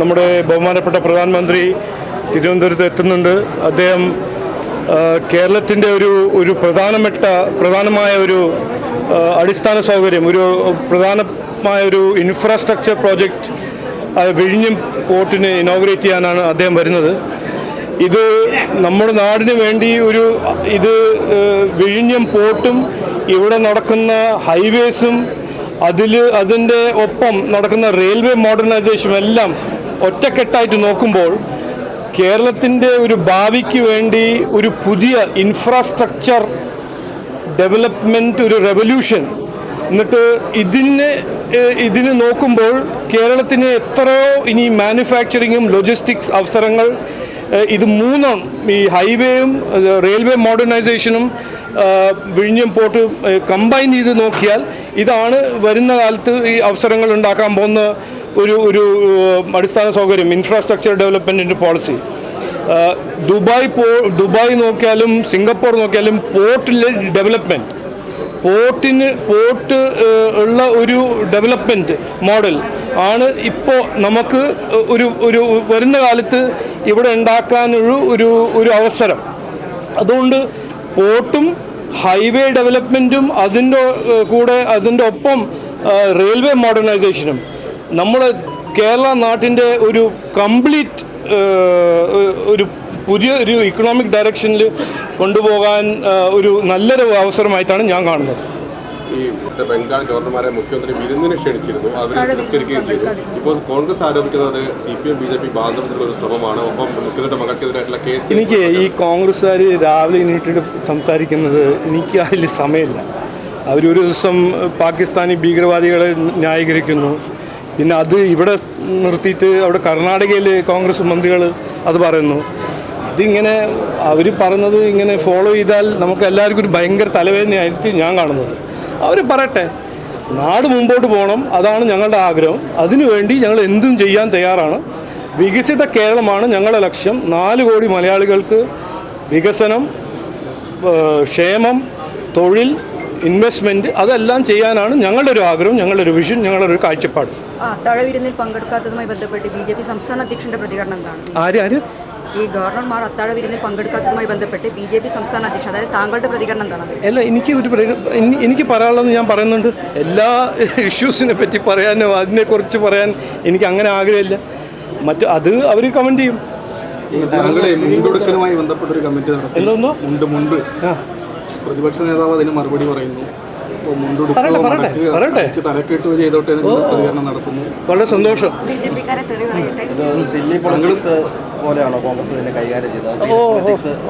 നമ്മുടെ ബഹുമാനപ്പെട്ട പ്രധാനമന്ത്രി തിരുവനന്തപുരത്ത് എത്തുന്നുണ്ട്. അദ്ദേഹം കേരളത്തിന്റെ ഒരു ഒരു പ്രധാനപ്പെട്ട പ്രധാനമായ ഒരു അടിസ്ഥാന സൗകര്യം ഒരു പ്രധാനമായ ഒരു ഇൻഫ്രാസ്ട്രക്ചർ പ്രോജക്റ്റ് വിഴിഞ്ഞും പോർട്ടിന് ഇനോഗ്രേറ്റ് ചെയ്യാനാണ് അദ്ദേഹം വരുന്നത്. ഇത് നമ്മുടെ നാടിന് വേണ്ടി ഒരു ഇത് വിഴിഞ്ഞം പോർട്ടും ഇവിടെ നടക്കുന്ന ഹൈവേസും അതിൽ അതിന്റെ ഒപ്പം നടക്കുന്ന റെയിൽവേ മോഡേണൈസേഷനും എല്ലാം ഒറ്റക്കെട്ടായിട്ട് നോക്കുമ്പോൾ കേരളത്തിന്റെ ഒരു ഭാവിക്ക് വേണ്ടി ഒരു പുതിയ ഇൻഫ്രാസ്ട്രക്ചർ ഡെവലപ്മെന്റ് ഒരു റെവല്യൂഷൻ എന്നിട്ട് ഇതിന് ഇതിന് നോക്കുമ്പോൾ കേരളത്തിന് എത്രയോ ഇനി മാനുഫാക്ചറിങ്ങും ലോജിസ്റ്റിക്സ് അവസരങ്ങൾ ഇത് മൂന്നും ഈ ഹൈവേയും റെയിൽവേ മോഡേണൈസേഷനും വിഴിഞ്ഞം പോർട്ട് കമ്പൈൻ ചെയ്ത് നോക്കിയാൽ ഇതാണ് വരുന്ന കാലത്ത് ഈ അവസരങ്ങൾ ഉണ്ടാക്കാൻ പോകുന്ന ഒരു ഒരു അടിസ്ഥാന സൗകര്യം ഇൻഫ്രാസ്ട്രക്ചർ ഡെവലപ്മെന്റിന്റെ പോളിസി ദുബായ് പോ ദുബായ് നോക്കിയാലും സിംഗപ്പൂർ നോക്കിയാലും പോർട്ടിലെ ഡെവലപ്മെന്റ് പോർട്ടിന് പോർട്ട് ഉള്ള ഒരു ഡെവലപ്മെന്റ് മോഡൽ ആണ് ഇപ്പോൾ നമുക്ക് ഒരു ഒരു വരുന്ന കാലത്ത് ഇവിടെ ഉണ്ടാക്കാനൊരു ഒരു ഒരു അവസരം. അതുകൊണ്ട് പോർട്ടും ഹൈവേ ഡെവലപ്മെന്റും അതിന്റെ കൂടെ അതിന്റെ ഒപ്പം റെയിൽവേ മോഡേണൈസേഷനും നമ്മുടെ കേരള നാട്ടിന്റെ ഒരു കംപ്ലീറ്റ് ഒരു പുതിയ ഒരു ഇക്കണോമിക് ഡയറക്ഷനിൽ കൊണ്ടുപോകാൻ ഒരു നല്ലൊരു അവസരമായിട്ടാണ് ഞാൻ കാണുന്നത്. ഈ ബംഗാൾ ഗവർണർമാരെ മുഖ്യമന്ത്രി വിരുന്നിന് ക്ഷണിച്ചിരുന്നു. അവരെ തിരസ്കരിക്കുകയും ചെയ്തു. ഇപ്പോൾ കോൺഗ്രസ് ആരോപിക്കുന്നത് C P M B J P ബാന്ധവത്തിലുള്ള ഒരു ശ്രമമാണ്. ഒപ്പം മുഖ്യമന്ത്രിയുടെ മകൾക്കെതിരായിട്ടുള്ള കേസ് എനിക്ക് ഈ കോൺഗ്രസ്സുകാർ രാവിലെ എണീറ്റിട്ട് സംസാരിക്കുന്നത് എനിക്ക് അതിൽ സമയമില്ല. അവരൊരു ദിവസം പാകിസ്ഥാനി ഭീകരവാദികളെ ന്യായീകരിക്കുന്നു. പിന്നെ അത് ഇവിടെ നിർത്തിയിട്ട് അവിടെ കർണാടകയിൽ കോൺഗ്രസ് മന്ത്രികൾ അത് പറയുന്നു. അതിങ്ങനെ അവർ പറയുന്നത് ഇങ്ങനെ ഫോളോ ചെയ്താൽ നമുക്ക് എല്ലാവർക്കും ഒരു ഭയങ്കര തലവേദനയായിട്ട് ഞാൻ കാണുന്നത്. അവർ പറയട്ടെ നാട് മുമ്പോട്ട് പോകണം അതാണ് ഞങ്ങളുടെ ആഗ്രഹം. അതിനുവേണ്ടി ഞങ്ങൾ എന്തും ചെയ്യാൻ തയ്യാറാണ്. വികസിത കേരളമാണ് ഞങ്ങളുടെ ലക്ഷ്യം. നാല് കോടി മലയാളികൾക്ക് വികസനം ക്ഷേമം തൊഴിൽ ഇൻവെസ്റ്റ്മെന്റ് അതെല്ലാം ചെയ്യാനാണ് ഞങ്ങളുടെ ഒരു ആഗ്രഹം ഞങ്ങളുടെ ഒരു വിഷൻ ഞങ്ങളുടെ ഒരു കാഴ്ചപ്പാട്. ആ അത്താഴവിരുന്നിൽ പങ്കെടുക്കാത്തതുമായി ബന്ധപ്പെട്ട് ബി ജെ പി സംസ്ഥാന അധ്യക്ഷന്റെ പ്രതികരണം എന്താണ്? ആര് ആര്? ഈ ഗവർണർമാർ അത്താഴവിരുന്നിൽ പങ്കെടുക്കാത്തതുമായി ബന്ധപ്പെട്ട് ബി ജെ പി സംസ്ഥാന അധ്യക്ഷൻ അതായത് താങ്കളുടെ പ്രതികരണം എന്താണ്? അല്ല എനിക്ക് ഒരു എനിക്ക് പറയാനുള്ളത് ഞാൻ പറയുന്നുണ്ട്. എല്ലാ ഇഷ്യൂസിനെ പറ്റി പറയാനോ അതിനെക്കുറിച്ച് പറയാൻ എനിക്ക് അങ്ങനെ ആഗ്രഹമില്ല. മറ്റു അത് അവർ കമന്റ് ചെയ്യും. മുണ്ടൊടുക്കലുമായി ബന്ധപ്പെട്ട ഒരു കമ്മിറ്റി നടത്തി. എന്തോന്നോ മുണ്ട് മുണ്ട്. ആ. പ്രതിപക്ഷ നേതാവ് അതിന് മറുപടി പറയുന്നു. ചെയ്തോട്ടെ പ്രതികരണം നടത്തുന്നു. വളരെ സന്തോഷം. പോലെയാണോ കോൺഗ്രസ് ഇതിനെ കൈകാര്യം ചെയ്തത്?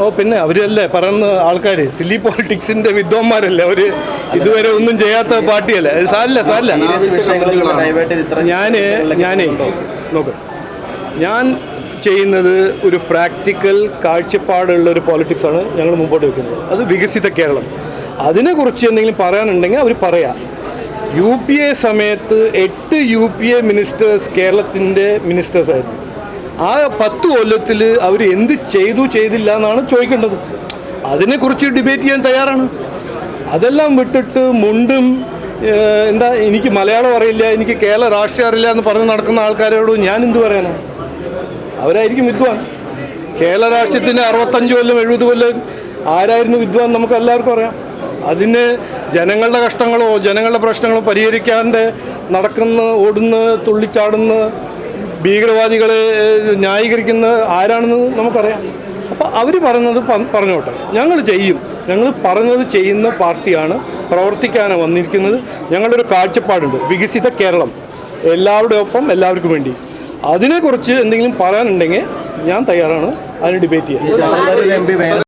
ഓ പിന്നെ അവരല്ലേ പറയുന്ന ആൾക്കാർ സില്ലി പോളിറ്റിക്സിന്റെ വിദ്വാന്മാരല്ലേ അവർ? ഇതുവരെ ഒന്നും ചെയ്യാത്ത പാർട്ടിയല്ലേ? സാരില്ല സാരില്ല. ഞാൻ ഞാനേ നോക്ക്. ഞാൻ ചെയ്യുന്നത് ഒരു പ്രാക്ടിക്കൽ കാഴ്ചപ്പാടുള്ള ഒരു പോളിറ്റിക്സാണ് ഞങ്ങൾ മുമ്പോട്ട് വെക്കുന്നത്. അത് വികസിത കേരളം. അതിനെക്കുറിച്ച് എന്തെങ്കിലും പറയാനുണ്ടെങ്കിൽ അവർ പറയാം. യു പി എ സമയത്ത് എട്ട് യു പി എ മിനിസ്റ്റേഴ്സ് കേരളത്തിന്റെ മിനിസ്റ്റേഴ്സായിരുന്നു ആ പത്ത് കൊല്ലത്തിൽ അവർ എന്ത് ചെയ്തു ചെയ്തില്ല എന്നാണ് ചോദിക്കേണ്ടത്. അതിനെക്കുറിച്ച് ഡിബേറ്റ് ചെയ്യാൻ തയ്യാറാണ്. അതെല്ലാം വിട്ടിട്ട് മുണ്ടും എന്താ എനിക്ക് മലയാളം അറിയില്ല എനിക്ക് കേരള രാഷ്ട്രീയം അറിയില്ല എന്ന് പറഞ്ഞ് നടക്കുന്ന ആൾക്കാരോട് ഞാൻ എന്തു പറയാനാണ് അവരായിരിക്കും വിദ്വാൻ. കേരള രാഷ്ട്രീയത്തിന് അറുപത്തഞ്ച് കൊല്ലം എഴുപത് കൊല്ലം ആരായിരുന്നു വിദ്വാൻ നമുക്ക് എല്ലാവർക്കും അറിയാം. അതിന് ജനങ്ങളുടെ കഷ്ടങ്ങളോ ജനങ്ങളുടെ പ്രശ്നങ്ങളോ പരിഹരിക്കാണ്ട് നടക്കുന്ന ഓടുന്ന തുള്ളിച്ചാടുന്ന ഭീകരവാദികളെ ന്യായീകരിക്കുന്ന ആരാണെന്ന് നമുക്കറിയാം. അപ്പോൾ അവർ പറയുന്നത് പറഞ്ഞോട്ടെ. ഞങ്ങൾ ചെയ്യും. ഞങ്ങൾ പറഞ്ഞത് ചെയ്യുന്ന പാർട്ടിയാണ് പ്രവർത്തിക്കാനാണ് വന്നിരിക്കുന്നത്. ഞങ്ങളുടെ ഒരു കാഴ്ചപ്പാടുണ്ട്. വികസിത കേരളം. എല്ലാവരുടെ ഒപ്പം എല്ലാവർക്കും വേണ്ടി. അതിനെക്കുറിച്ച് എന്തെങ്കിലും പറയാനുണ്ടെങ്കിൽ ഞാൻ തയ്യാറാണ്. അതിന് ഡിബേറ്റ് ചെയ്യാൻ